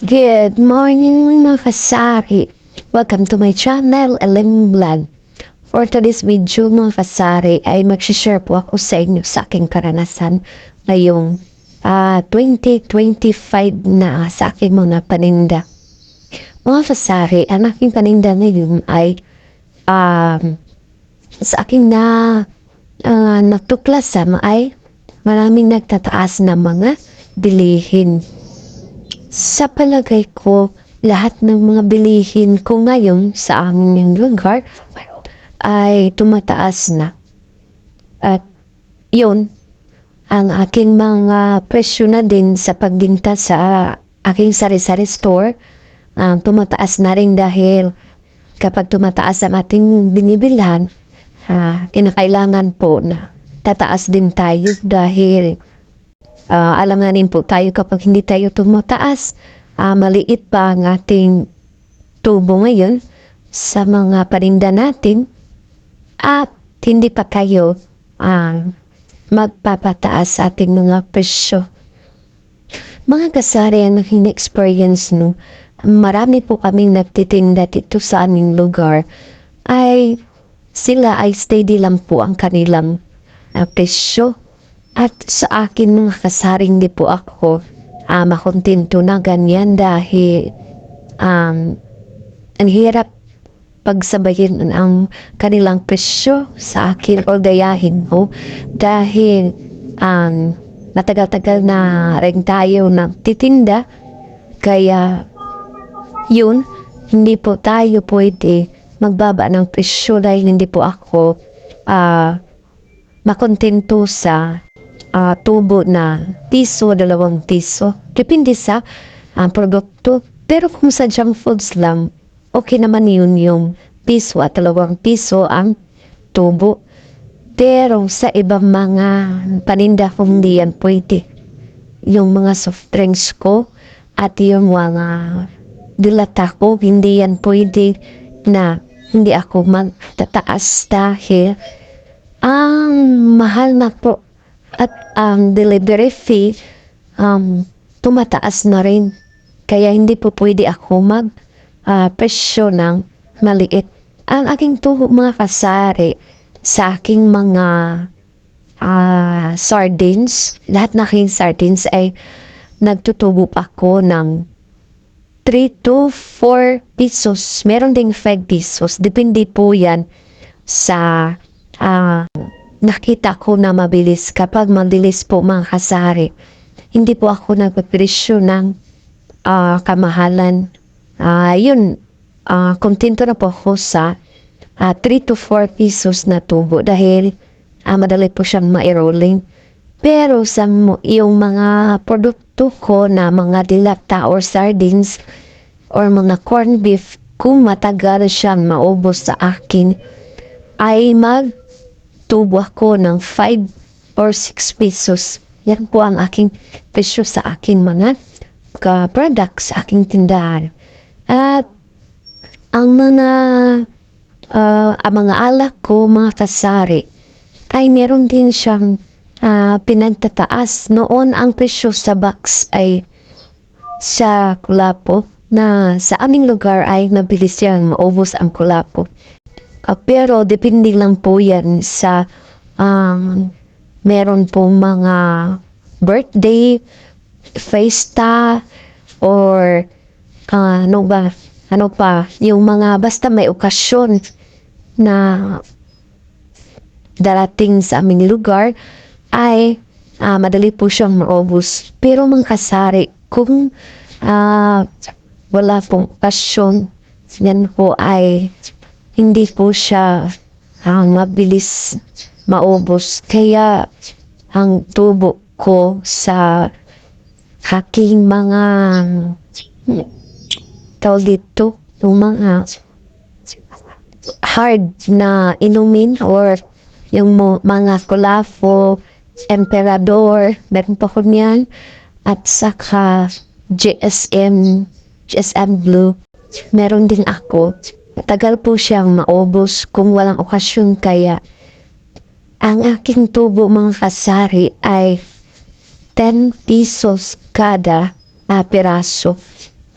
Good morning mga kasari. Welcome to my channel, Elim Vlog. For today's video mga kasari ay mag-share po ako sa inyo sa aking karanasan ngayong ah, 2025 na sa aking mga paninda. Mga kasari, ang aking paninda ngayon ay um, sa aking na uh, natuklasan ay maraming nagtataas na mga bilihin. Sa palagay ko, lahat ng mga bilihin ko ngayon sa aming lugar ay tumataas na. At yun, ang aking mga presyo na din sa pagbinta sa aking sari-sari store, ang tumataas na rin dahil kapag tumataas ang ating binibilhan, ah, kinakailangan po na tataas din tayo dahil Ah, alam na rin po tayo kapag hindi tayo tumataas, ah, maliit pa ang ating tubo ngayon sa mga parinda natin at hindi pa kayo ah, magpapataas sa ating mga presyo. Mga kasari ang experience no, marami po kaming nagtitinda dito sa aming lugar ay sila ay steady lang po ang kanilang ah, presyo. At sa akin mga kasaring di po ako uh, makontento na ganyan dahil um, ang hirap pagsabayin ang kanilang presyo sa akin o gayahin mo dahil um, natagal-tagal na rin tayo nagtitinda kaya yun hindi po tayo pwede magbaba ng presyo dahil hindi po ako uh, makontento sa ah, tubo na piso, dalawang piso. Depende sa ah, produkto. Pero kung sa junk foods lang, okay naman yun yung piso at dalawang piso ang tubo. Pero sa ibang mga paninda kung di yan pwede. Yung mga soft drinks ko at yung mga dilata ko, hindi yan pwede na hindi ako magtataas dahil ang mahal na po at ang delivery fee um, tumataas na rin. Kaya hindi po pwede ako mag uh, presyo ng maliit. Ang aking tuho mga kasari sa aking mga uh, sardines, lahat na aking sardines ay nagtutubo pa ako ng 3 to 4 pesos. Meron ding 5 pesos. Depende po yan sa uh, nakita ko na mabilis kapag mabilis po mga kasari. Hindi po ako nagpapresyo ng uh, kamahalan. Uh, yun, uh, kontento na po ako sa uh, 3 to 4 pesos na tubo dahil uh, madali po siyang ma-rolling. Pero sa yung mga produkto ko na mga dilata or sardines or mga corned beef, kung matagal siyang maubos sa akin, ay mag tubo ako ng 5 or 6 pesos. Yan po ang aking presyo sa aking mga ka-products sa aking tindahan. At ang mga uh, ang mga alak ko, mga kasari, ay meron din siyang uh, pinagtataas. Noon ang presyo sa box ay sa kulapo na sa aming lugar ay nabilis siyang maubos ang kulapo. Uh, pero depende lang po yan sa um, meron pong mga birthday, festa, or uh, ano ba, ano pa, yung mga basta may okasyon na darating sa aming lugar ay uh, madali po siyang maubos. Pero mga kasari, kung uh, wala pong okasyon, yan po ay hindi po siya ang mabilis maubos. Kaya ang tubo ko sa aking mga tawag dito, yung mga hard na inumin or yung mga kulafo, emperador, meron pa ko niyan, at saka GSM, GSM Blue, meron din ako. Tagal po siyang maubos kung walang okasyon kaya ang aking tubo mga kasari ay 10 pesos kada uh, piraso.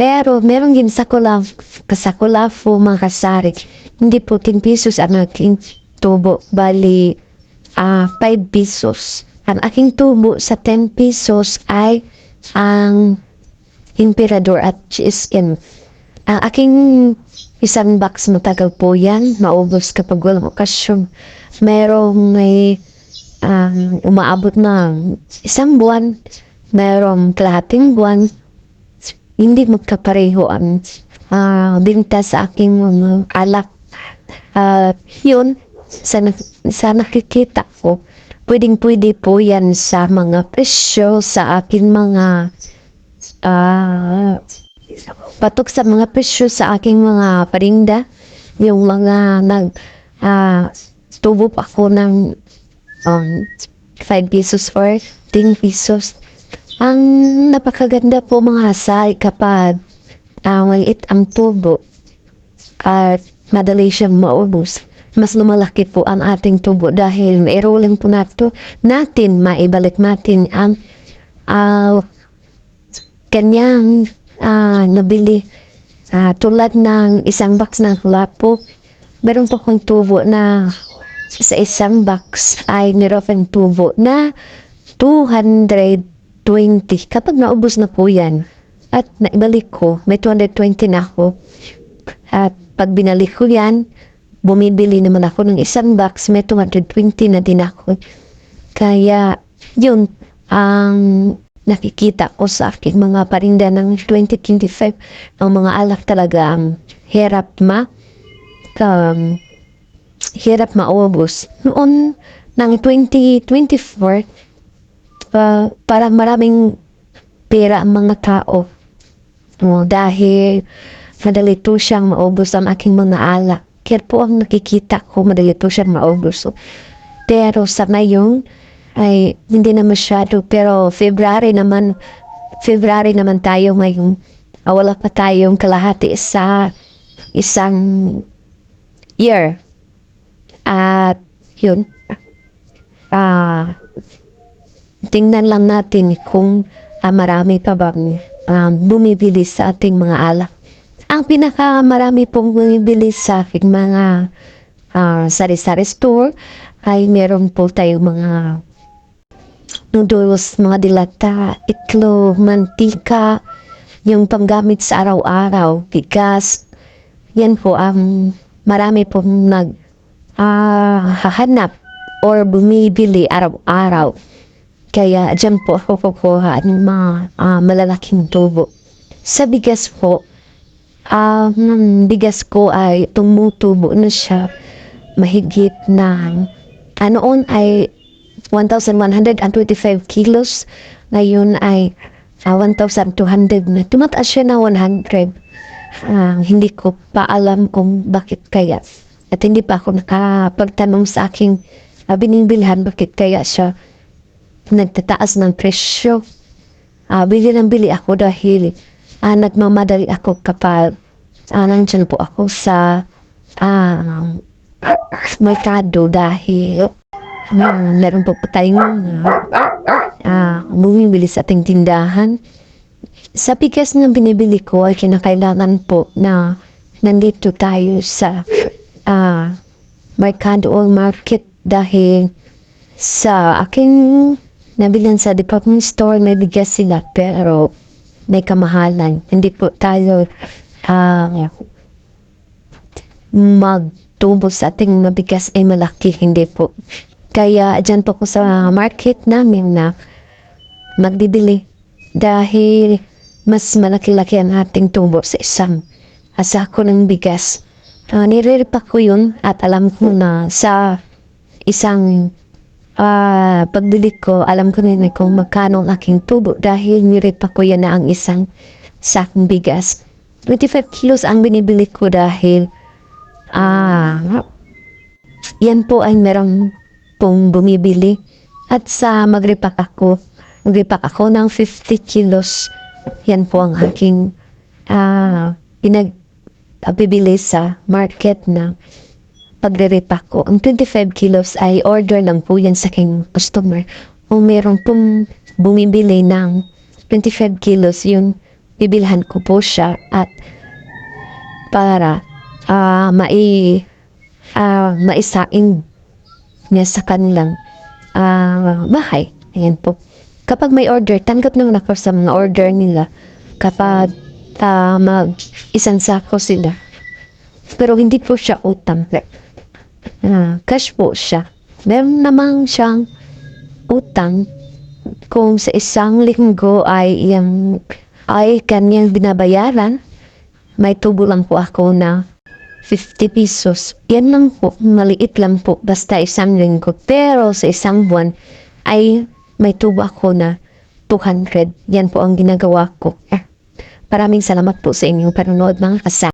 Pero meron din sa kulaf, sa kulafo mga kasari, hindi po 10 pesos ang aking tubo. Bali, ah 5 pesos. Ang aking tubo sa 10 pesos ay ang Emperador at GSM. Ang aking isang box matagal po yan. Maubos kapag walang okasyon. Merong may um, umaabot ng isang buwan. Merong kalahating buwan. Hindi magkapareho ang ah, binta sa aking mga alak. Ah, yun, sa, sa nakikita ko, pwedeng pwede po yan sa mga presyo sa aking mga ah patok sa mga presyo sa aking mga parinda. Yung mga nag ah tubo pa ako ng um, 5 pesos or 10 pesos. Ang napakaganda po mga hasay kapag ah, maliit ang tubo at madali siyang maubos mas lumalaki po ang ating tubo dahil i-rolling po nato natin maibalik natin ang ah, kanyang ah, nabili. Ah, tulad ng isang box ng lapo. Meron po kong tubo na sa isang box ay pang tubo na 220 kapag naubos na po yan at naibalik ko may 220 na ako. At pag binalik ko yan bumibili naman ako ng isang box may 220 na din ako. Kaya yun ang nakikita ko sa aking mga parinda ng 2025 ang mga alak talaga ang hirap ma um, hirap maubos. Noon ng 2024 uh, parang maraming pera ang mga tao. Oh, dahil madali to siyang maubos ang aking mga alak. Kaya po ang nakikita ko madali to siyang maubos. Pero sa ngayon ay hindi na masyado. Pero February naman February naman tayo ngayong ah, wala pa tayong kalahati sa isang year. At yun ah tingnan lang natin kung ah, marami pa bang um, bumibili sa ating mga alak. Ang pinaka marami pong bumibili sa aking mga ah, sari-sari store ay meron po tayong mga noodles, mga dilata, itlog, mantika, yung panggamit sa araw-araw, bigas. Yan po ang marami pong nag ah, hahanap or bumibili araw-araw. Kaya dyan po ako kukuha ng mga ah, malalaking tubo. Sa bigas po, ang bigas ko ay tumutubo na siya mahigit ng anoon ay 1,125 kilos. Ngayon ay ah, 1,200 na. Tumataas siya na 100. Ah, hindi ko pa alam kung bakit kaya. At hindi pa ako nakapagtanong sa aking uh, binibilhan bakit kaya siya nagtataas ng presyo. Ah, bili ng bili ako dahil ah, nagmamadali ako kapag ah, nandyan po ako sa ah, merkado dahil Ah, meron po tayong ah, bumibili sa ating tindahan. Sa bigas na binibili ko ay kinakailangan po na nandito tayo sa ah, merkado or market dahil sa aking nabilan sa department store may bigas sila pero may kamahalan. Hindi po tayo ah, magtubo sa ating mabigas ay malaki. Hindi po. Kaya dyan po ko sa market namin na magdidili dahil mas malaki-laki ang ating tubo sa isang asako ng bigas. Uh, niriripa ko yun at alam ko na sa isang ah pagbili ko, alam ko na kung magkano ang aking tubo dahil niripa ko yan na ang isang sakong bigas. 25 kilos ang binibili ko dahil ah yan po ay merong pong bumibili. At sa magripak ako, magripak ako ng 50 kilos. Yan po ang aking ah, pinag ah, sa market na pagre-repack ko. Ang 25 kilos ay order lang po yan sa aking customer. Kung meron pong bumibili ng 25 kilos, yun bibilhan ko po siya at para ah mai ah maisaing niya sa kanilang ah bahay. Ayan po. Kapag may order, tanggap naman ako sa mga order nila. Kapag ah, mag isang sako sila. Pero hindi po siya utang. Ah, cash po siya. Meron namang siyang utang kung sa isang linggo ay yung ay kanyang binabayaran, may tubo lang po ako na 50 pesos. Yan lang po, maliit lang po, basta isang linggo. Pero sa isang buwan ay may tubo ako na 200. Yan po ang ginagawa ko. Eh, Maraming salamat po sa inyong panonood mga kasama.